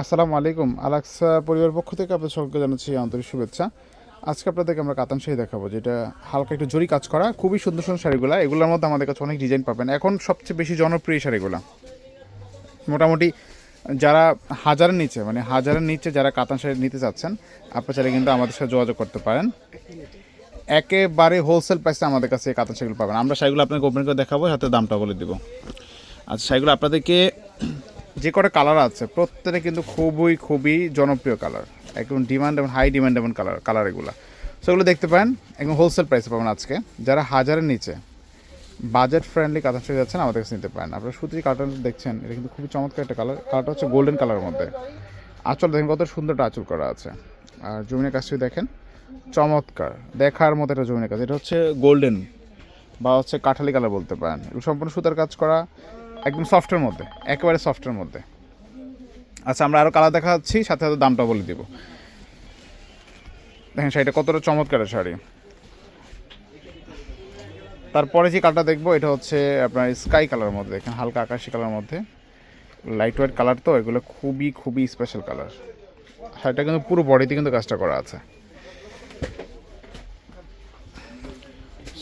আসসালামু আলাইকুম। আলাক্সা পরিবার পক্ষ থেকে আপনাদের সকলকে জানাচ্ছি আন্তরিক শুভেচ্ছা। আজকে আপনাদেরকে আমরা কাতান শাড়ি দেখাবো, যেটা হালকা একটু জরি কাজ করা, খুবই সুন্দর সুন্দর শাড়িগুলো। এগুলোর মধ্যে আমাদের কাছে অনেক ডিজাইন পাবেন। এখন সবচেয়ে বেশি জনপ্রিয় শাড়িগুলো। মোটামুটি যারা হাজারের নিচে মানে হাজারের নিচে যারা কাতান শাড়ি নিতে চাচ্ছেন, আপনারা চাইলে কিন্তু আমাদের সাথে যোগাযোগ করতে পারেন। একেবারে হোলসেল প্রাইসে আমাদের কাছে কাতান শাড়িগুলো পাবেন। আমরা শাড়িগুলো আপনাকে ওপেন করে দেখাবো, সাথে দামটা বলে দেবো। আচ্ছা শাড়িগুলো আপনাদেরকে যে কটা কালার আছে, প্রত্যেকটা কিন্তু খুবই খুবই জনপ্রিয় কালার একদম ডিমান্ড এবং হাই ডিমান্ড এবং কালার কালার এগুলো। সেগুলো দেখতে পারেন, একদম হোলসেল প্রাইসে পাবেন আজকে। যারা হাজারের নিচে বাজেট ফ্রেন্ডলি কাতান শাড়ি যাচ্ছেন, আমাদের কাছে নিতে পারেন। আপনারা সুতির কালারটা দেখছেন, এটা কিন্তু খুবই চমৎকার একটা কালার কালারটা হচ্ছে গোল্ডেন কালারের মধ্যে। আঁচল দেখেন, কত সুন্দরটা আঁচল করা আছে। আর জমিনের কাজটি দেখেন, চমৎকার। দেখার মতো একটা জমিনের কাজ। এটা হচ্ছে গোল্ডেন বা হচ্ছে কাঠালি কালার বলতে পারেন। সম্পূর্ণ সুতার কাজ করা। একদম সফটের মধ্যে, একেবারে সফটের মধ্যে। আচ্ছা আমরা আরও কালার দেখা যাচ্ছি, সাথে সাথে দামটা বলে দিব। দেখেন শাড়িটা কতটা চমৎকার শাড়ি। তারপরে যে কালারটা দেখব, এটা হচ্ছে আপনার স্কাই কালারের মধ্যে, দেখেন হালকা আকাশি কালারের মধ্যে। লাইট ওয়েট কালার তো, এগুলো খুবই খুবই স্পেশাল কালার শাড়িটা কিন্তু পুরো বডিতে কিন্তু কাজটা করা আছে।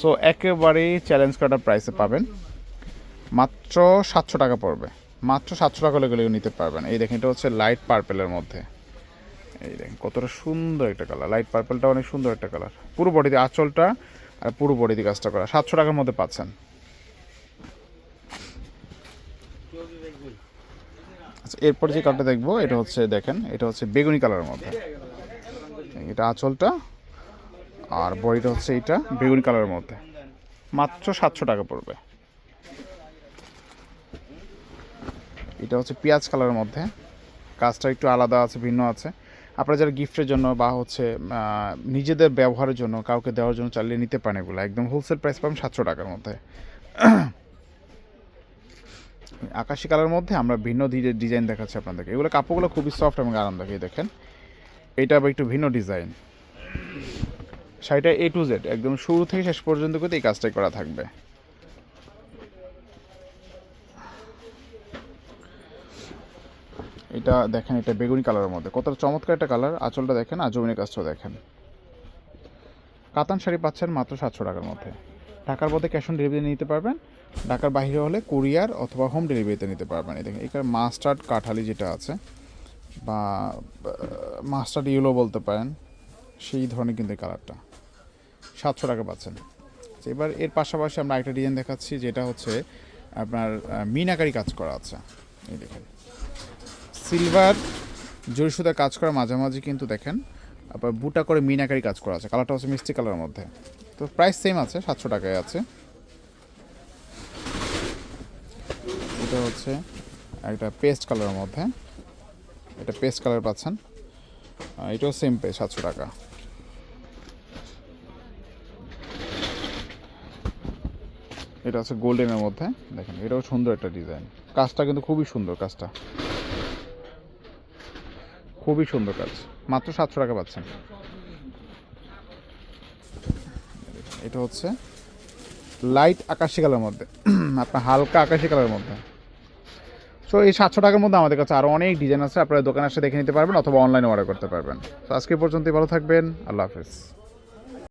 সো একেবারে চ্যালেঞ্জ করাটা প্রাইসে পাবেন। মাত্র সাতশো টাকা পড়বে। মাত্র সাতশো টাকা হলে নিতে পারবেন। এই দেখেন, এটা হচ্ছে লাইট পার্পেলের মধ্যে। এই দেখেন, কতটা সুন্দর একটা কালার লাইট পার্পেলটা অনেক সুন্দর একটা কালার পুরো বডিতে আঁচলটা আর পুরো বডিতে কাজটা করা। সাতশো টাকার মধ্যে পাচ্ছেন। আচ্ছা এরপর যে কালারটা দেখব, এটা হচ্ছে, দেখেন, এটা হচ্ছে বেগুনি কালারের মধ্যে। এটা আঁচলটা আর বডিটা হচ্ছে এটা বেগুনি কালারের মধ্যে। মাত্র সাতশো টাকা পড়বে। এটা হচ্ছে পেঁয়াজ কালারের মধ্যে। কাজটা একটু আলাদা আছে, ভিন্ন আছে। আপনারা যারা গিফটের জন্য বা হচ্ছে নিজেদের ব্যবহারের জন্য কাউকে দেওয়ার জন্য চালিয়ে নিতে পারেন এগুলো। একদম হোলসেল প্রাইস পাবেন সাতশো টাকার মধ্যে। আকাশি কালারের মধ্যে আমরা ভিন্ন ডিজাইন দেখাচ্ছি আপনাদেরকে। এগুলো কাপড়গুলো খুবই সফট এবং আরামদায়ক, এই দেখেন। এটা আবার একটু ভিন্ন ডিজাইন শাড়িটা এ টু জেড একদম শুরু থেকে শেষ পর্যন্ত কিন্তু এই কাজটাই করা থাকবে। এটা দেখেন, এটা বেগুনি কালারের মধ্যে। কতটা চমৎকার একটা কালার। আঁচলটা দেখেন আর জমিনের কাজটাও দেখেন। কাতান শাড়ি পাচ্ছেন মাত্র সাতশো টাকার মধ্যে। ঢাকার মধ্যে ক্যাশ অন ডেলিভারি নিতে পারবেন। ঢাকার বাইরে হলে কুরিয়ার অথবা হোম ডেলিভারিতে নিতে পারবেন। এই দেখেন, এখানে মাস্টার্ড কাঠালি যেটা আছে বা মাস্টার্ড ইয়েলো বলতে পারেন, সেই ধরনের কিন্তু কালারটা। সাতশো টাকা পাচ্ছেন। এবার এর পাশাপাশি আমরা একটা ডিজাইন দেখাচ্ছি, যেটা হচ্ছে আপনার মিনাকারি কাজ করা আছে। এই দেখেন। সিলভার জরি সুতা কাজ করার মাঝামাঝি কিন্তু দেখেন। আবার বুটা করে মিনাকারি কাজ করা আছে। কালারটা হচ্ছে মিষ্টি কালারের মধ্যে। তো প্রাইস সেম আছে, সাতশো টাকায় আছে। এটা হচ্ছে একটা পেস্ট কালারের মধ্যে। এটা পেস্ট কালার পাচ্ছেন। এটাও সেম পে সাতশো টাকা। এটা হচ্ছে গোল্ডেনের মধ্যে। দেখেন, এটাও সুন্দর একটা ডিজাইন কাজটা কিন্তু খুবই সুন্দর, কাজটা। খুবই সুন্দর কাজ। মাত্র সাতশো টাকা পাচ্ছেন। এটা হচ্ছে লাইট আকাশি কালার মধ্যে। আপনার হালকা আকাশি কালারের মধ্যে। সো এই সাতশো টাকার মধ্যে আমাদের কাছে আরও অনেক ডিজাইন আছে। আপনারা দোকানে এসে দেখে নিতে পারবেন অথবা অনলাইনে অর্ডার করতে পারবেন। তো আজকে পর্যন্ত ভালো থাকবেন। আল্লাহ হাফেজ।